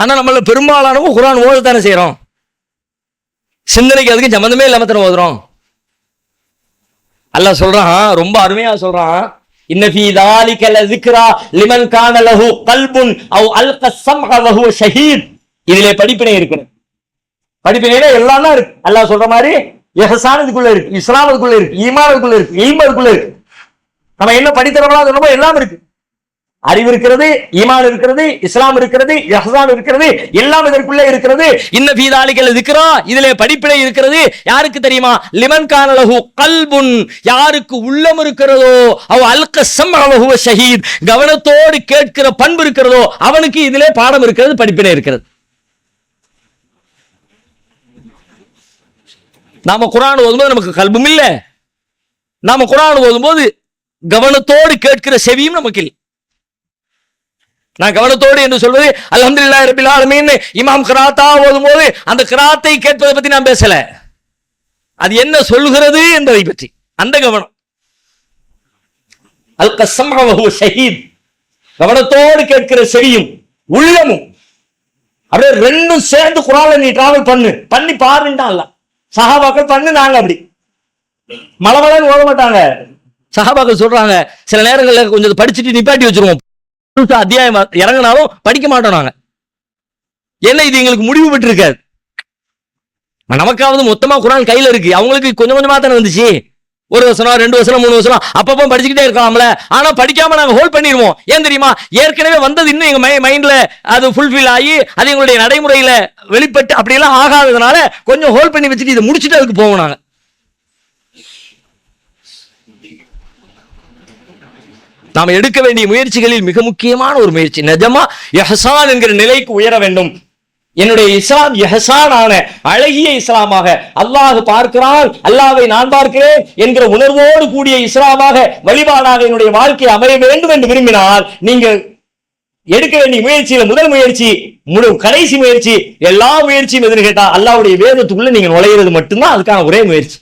ஆனால் நம்மள பெரும்பாலானவங்க குரான் ஓதத்தானே செய்கிறோம் சிந்தனைக்கு அதுக்கு சம்மந்தமே இல்லாமல் தானே ஓதுறோம். அல்ல சொல்றான் ரொம்ப அருமையா சொல்றான். இன்னபி தாலிக லذிக்ரா லிமன் கான லஹு கல்புன் அவ் அல்க சம்ஹ வஹுவ படிப்பினை இருக்குது. படிப்பினையில எல்லாம் இருக்கு. அல்லாஹ் சொல்ற மாதிரி எஹசான் இதுக்குள்ள இருக்கு இஸ்லாம் அதுக்குள்ள இருக்கு ஈமான் அதுக்குள்ள இருக்கு என்ன படித்தவங்களா ரொம்ப எல்லாம் இருக்கு. அறிவு இருக்கிறது ஈமான் இருக்கிறது இஸ்லாம் இருக்கிறது இஹ்சான் இருக்கிறது எல்லாம் இதற்குள்ளே இருக்கிறது. இன்ன பீதாளிகள் இருக்கிறோம் இதிலே படிப்பினை இருக்கிறது. யாருக்கு தெரியுமா? லிமன் கானலஹு கல்புன். யாருக்கு உள்ளம் இருக்கிறதோ அவ அல்க சம்ஹவஹு ஷஹீத். கவனத்தோடு கேட்கிற பண்பு இருக்கிறதோ அவனுக்கு இதிலே பாடம் இருக்கிறது படிப்பினை இருக்கிறது. நாம குரான் ஓதும்போது நமக்கு கல்பும் இல்லை. நாம குரான் ஓதும்போது கவனத்தோடு கேட்கிற செவியும் நமக்கு இல்லை. நான் கவனத்தோடு என்று சொல்வது அலமதுல்லா ரபில் ஆலமீன். இமாம் கிராத்தா ஓதும்போது அந்த கிராத்தை கேட்பதை பத்தி நான் பேசல. அது என்ன சொல்கிறது என்பதை பற்றி. அந்த கவனம். அல் கசம் ஷஹீத். கவனத்தோடு கேட்கிற செவியும் உள்ளமும். அப்படியே ரெண்டும் சேர்ந்து குரால நீ டிராவல் பண்ணு. பண்ணி பாருன்ட்டான் அல்ல சஹாபாக்கள் பண்ணு நாங்க அப்படி. மலமலன்னு ஓத மாட்டாங்க. சஹாபாக்கள் சொல்றாங்க சில நேரங்களில் கொஞ்சம் படிச்சுட்டு நிப்பாட்டி வச்சிருவோம். அத்தியாயம் இறங்கினாலும் படிக்க மாட்டோம் நாங்க. என்ன இது எங்களுக்கு முடிவு பெற்றிருக்காது நமக்காவது மொத்தமா குரான் கையில இருக்கு. அவங்களுக்கு கொஞ்சம் கொஞ்சமா தானே வந்துச்சு. ஒரு வருஷம் ரெண்டு வருஷம் மூணு வருஷம் அப்பப்போ படிச்சுக்கிட்டே இருக்கலாம்ல. ஆனா படிக்காம நாங்க ஹோல்ட் பண்ணிடுவோம். ஏன் தெரியுமா? ஏற்கனவே வந்தது இன்னும் எங்க மைண்ட்ல அது ஃபுல்ஃபில் ஆகி அது எங்களுடைய நடைமுறையில வெளிப்பட்டு அப்படியெல்லாம் ஆகாததுனால கொஞ்சம் ஹோல்ட் பண்ணி வச்சுட்டு இதை முடிச்சுட்டு அதுக்கு போவோம் நாங்க. நாம் எடுக்க வேண்டிய முயற்சிகளில் மிக முக்கியமான ஒரு முயற்சி. நிஜமா எஹசான் என்கிற நிலைக்கு உயர வேண்டும். என்னுடைய இஸ்லாம் எஹசானான அழகிய இஸ்லாமாக அல்லாஹ் பார்க்கிறான் அல்லாவை நான் பார்க்கிறேன் என்கிற உணர்வோடு கூடிய இஸ்லாமாக வழிபாடாக என்னுடைய வாழ்க்கை அமைய வேண்டும் என்று விரும்பினால் நீங்கள் எடுக்க வேண்டிய முயற்சியில முதல் முயற்சி முழு கடைசி முயற்சி எல்லா முயற்சியும் எதுன்னு கேட்டா அல்லாவுடைய வேதத்துக்குள்ள நீங்க நுழையிறது மட்டும்தான். அதுக்கான ஒரே முயற்சி.